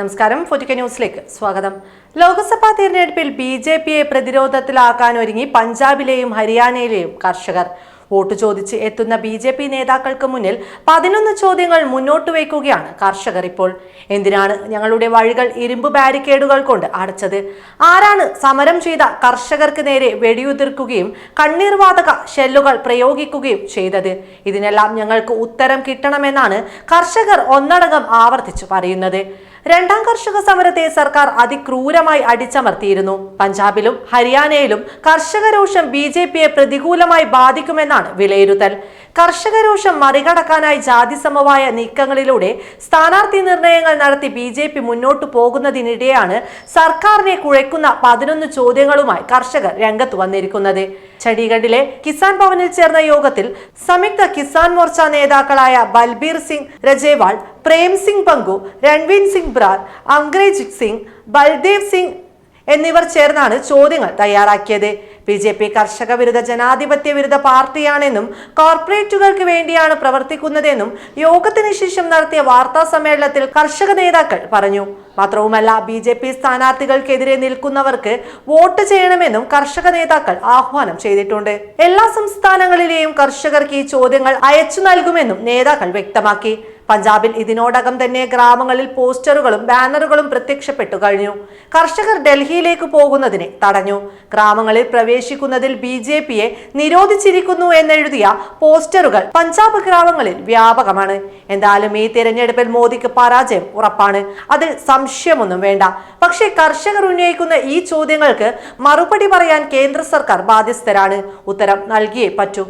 നമസ്കാരം ഫോർട്ടിക്ക ന്യൂസിലേക്ക് സ്വാഗതം. ലോക്സഭാ തിരഞ്ഞെടുപ്പിൽ ബി ജെ പിയെ പ്രതിരോധത്തിലാക്കാൻ ഒരുങ്ങി പഞ്ചാബിലെയും ഹരിയാനയിലെയും കർഷകർ. വോട്ട് ചോദിച്ച് എത്തുന്ന ബി ജെ പി നേതാക്കൾക്ക് മുന്നിൽ പതിനൊന്ന് ചോദ്യങ്ങൾ മുന്നോട്ട് വയ്ക്കുകയാണ് കർഷകർ ഇപ്പോൾ. എന്തിനാണ് ഞങ്ങളുടെ വഴികൾ ഇരുമ്പ് ബാരിക്കേഡുകൾ കൊണ്ട് അടച്ചത്? ആരാണ് സമരം ചെയ്ത കർഷകർക്ക് നേരെ വെടിയുതിർക്കുകയും കണ്ണീർവാതക ഷെല്ലുകൾ പ്രയോഗിക്കുകയും ചെയ്തത്? ഇതിനെല്ലാം ഞങ്ങൾക്ക് ഉത്തരം കിട്ടണമെന്നാണ് കർഷകർ ഒന്നടങ്കം ആവർത്തിച്ചു പറയുന്നത്. രണ്ടാം കർഷക സമരത്തെ സർക്കാർ അതിക്രൂരമായി അടിച്ചമർത്തിയിരുന്നു. പഞ്ചാബിലും ഹരിയാനയിലും കർഷക രോഷം ബി ജെ പിയെ പ്രതികൂലമായി ബാധിക്കുമെന്നാണ് വിലയിരുത്തൽ. കർഷക രോഷം മറികടക്കാനായി ജാതിസമവായ നീക്കങ്ങളിലൂടെ സ്ഥാനാർത്ഥി നിർണയങ്ങൾ നടത്തി ബി ജെ പി മുന്നോട്ടു പോകുന്നതിനിടെയാണ് സർക്കാരിനെ കുഴയ്ക്കുന്ന പതിനൊന്ന് ചോദ്യങ്ങളുമായി കർഷകർ രംഗത്ത് വന്നിരിക്കുന്നത്. ചണ്ഡീഗഡിലെ കിസാൻ ഭവനിൽ ചേർന്ന യോഗത്തിൽ സംയുക്ത കിസാൻ മോർച്ച നേതാക്കളായ ബൽബീർ സിംഗ് രജേവാൾ പ്രേം സിംഗ് പങ്കു രൺവീർ സിംഗ് ബ്രാർ അംഗ്രേജ് സിംഗ് ബൽദേവ് സിംഗ് എന്നിവർ ചേർന്നാണ് ചോദ്യങ്ങൾ തയ്യാറാക്കിയത്. ബി ജെ പി കർഷക വിരുദ്ധ ജനാധിപത്യ വിരുദ്ധ പാർട്ടിയാണെന്നും കോർപ്പറേറ്റുകൾക്ക് വേണ്ടിയാണ് പ്രവർത്തിക്കുന്നതെന്നും യോഗത്തിന് ശേഷം നടത്തിയ വാർത്താ സമ്മേളനത്തിൽ കർഷക നേതാക്കൾ പറഞ്ഞു. മാത്രവുമല്ല ബി ജെ പി സ്ഥാനാർത്ഥികൾക്കെതിരെ നിൽക്കുന്നവർക്ക് വോട്ട് ചെയ്യണമെന്നും കർഷക നേതാക്കൾ ആഹ്വാനം ചെയ്തിട്ടുണ്ട്. എല്ലാ സംസ്ഥാനങ്ങളിലെയും കർഷകർക്ക് ഈ ചോദ്യങ്ങൾ അയച്ചു നൽകുമെന്നും നേതാക്കൾ വ്യക്തമാക്കി. പഞ്ചാബിൽ ഇതിനോടകം തന്നെ ഗ്രാമങ്ങളിൽ പോസ്റ്ററുകളും ബാനറുകളും പ്രത്യക്ഷപ്പെട്ടു കഴിഞ്ഞു. കർഷകർ ഡൽഹിയിലേക്ക് പോകുന്നതിനെ തടഞ്ഞു. ഗ്രാമങ്ങളിൽ പ്രവേശിക്കുന്നതിൽ ബി ജെ പിയെ നിരോധിച്ചിരിക്കുന്നു എന്നെഴുതിയ പോസ്റ്ററുകൾ പഞ്ചാബ് ഗ്രാമങ്ങളിൽ വ്യാപകമാണ്. എന്തായാലും ഈ തിരഞ്ഞെടുപ്പിൽ മോദിക്ക് പരാജയം ഉറപ്പാണ്. അതിൽ സംശയമൊന്നും വേണ്ട. പക്ഷേ കർഷകർ ഉന്നയിക്കുന്ന ഈ ചോദ്യങ്ങൾക്ക് മറുപടി പറയാൻ കേന്ദ്ര സർക്കാർ ബാധ്യസ്ഥരാണ്. ഉത്തരം നൽകിയേ പറ്റൂ.